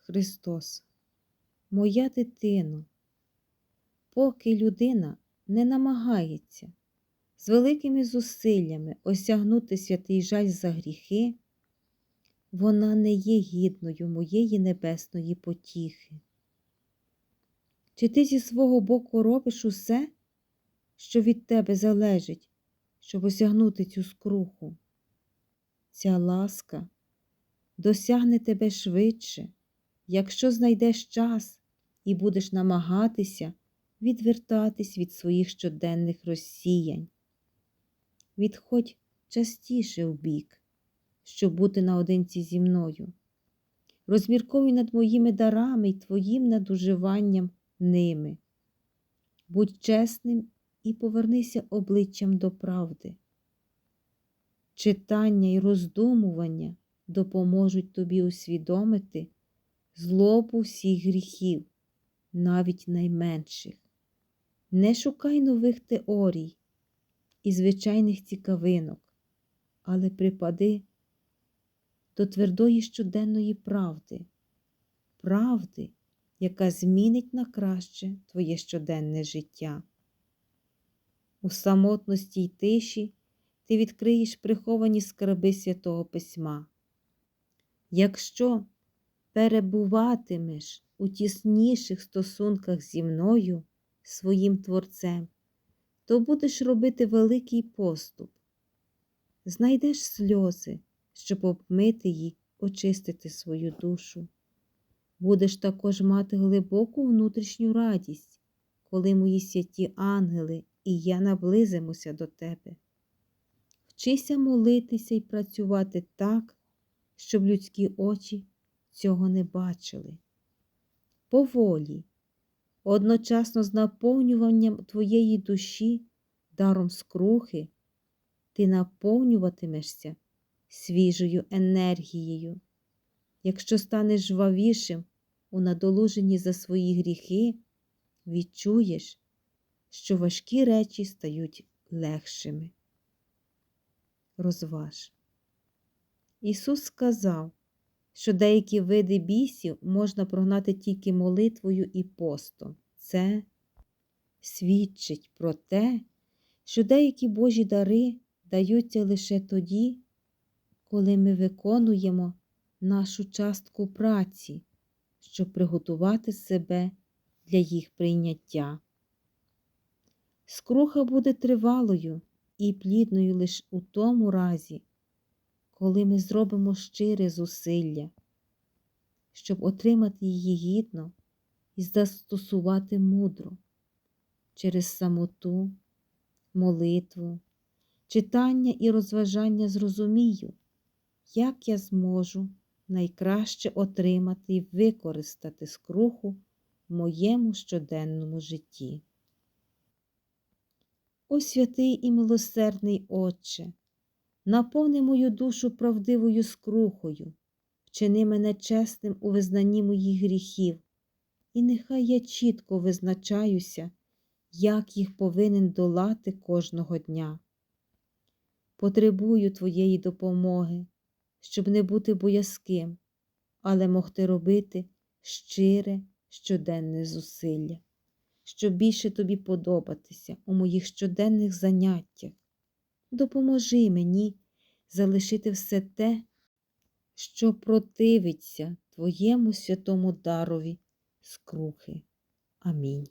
Христос, моя дитино, поки людина не намагається з великими зусиллями осягнути святий жаль за гріхи, вона не є гідною моєї небесної потіхи. Чи ти зі свого боку робиш усе, що від тебе залежить, щоб осягнути цю скруху? Ця ласка досягне тебе швидше, якщо знайдеш час і будеш намагатися відвертатись від своїх щоденних розсіянь. Відходь частіше вбік, щоб бути наодинці зі мною. Розмірковуй над моїми дарами й твоїм надуживанням ними. Будь чесним і повернися обличчям до правди. Читання й роздумування допоможуть тобі усвідомити злобу всіх гріхів, навіть найменших. Не шукай нових теорій і звичайних цікавинок, але припади до твердої щоденної правди, правди, яка змінить на краще твоє щоденне життя. У самотності й тиші ти відкриєш приховані скарби Святого Письма. Якщо перебуватимеш у тісніших стосунках зі мною, своїм Творцем, то будеш робити великий поступ, знайдеш сльози, щоб обмити їх, очистити свою душу. Будеш також мати глибоку внутрішню радість, коли мої святі ангели і я наблизимося до тебе. Вчися молитися і працювати так, щоб людські очі цього не бачили. Поволі, одночасно з наповнюванням твоєї душі, даром скрухи, ти наповнюватимешся свіжою енергією. Якщо станеш жвавішим у надолуженні за свої гріхи, відчуєш, що важкі речі стають легшими. Розваж. Ісус сказав, що деякі види бісів можна прогнати тільки молитвою і постом. Це свідчить про те, що деякі Божі дари даються лише тоді, коли ми виконуємо нашу частку праці, щоб приготувати себе для їх прийняття. Скруха буде тривалою і плідною лише у тому разі, коли ми зробимо щире зусилля, щоб отримати її гідно і застосувати мудро через самоту, молитву, читання і розважання зрозумію, як я зможу найкраще отримати і використати скруху в моєму щоденному житті. О святий і милосердний Отче, наповни мою душу правдивою скрухою, вчини мене чесним у визнанні моїх гріхів, і нехай я чітко визначаюся, як їх повинен долати кожного дня. Потребую Твоєї допомоги, щоб не бути боязким, але могти робити щире щоденне зусилля, щоб більше тобі подобатися у моїх щоденних заняттях. Допоможи мені залишити все те, що противиться Твоєму святому дарові скрухи. Амінь.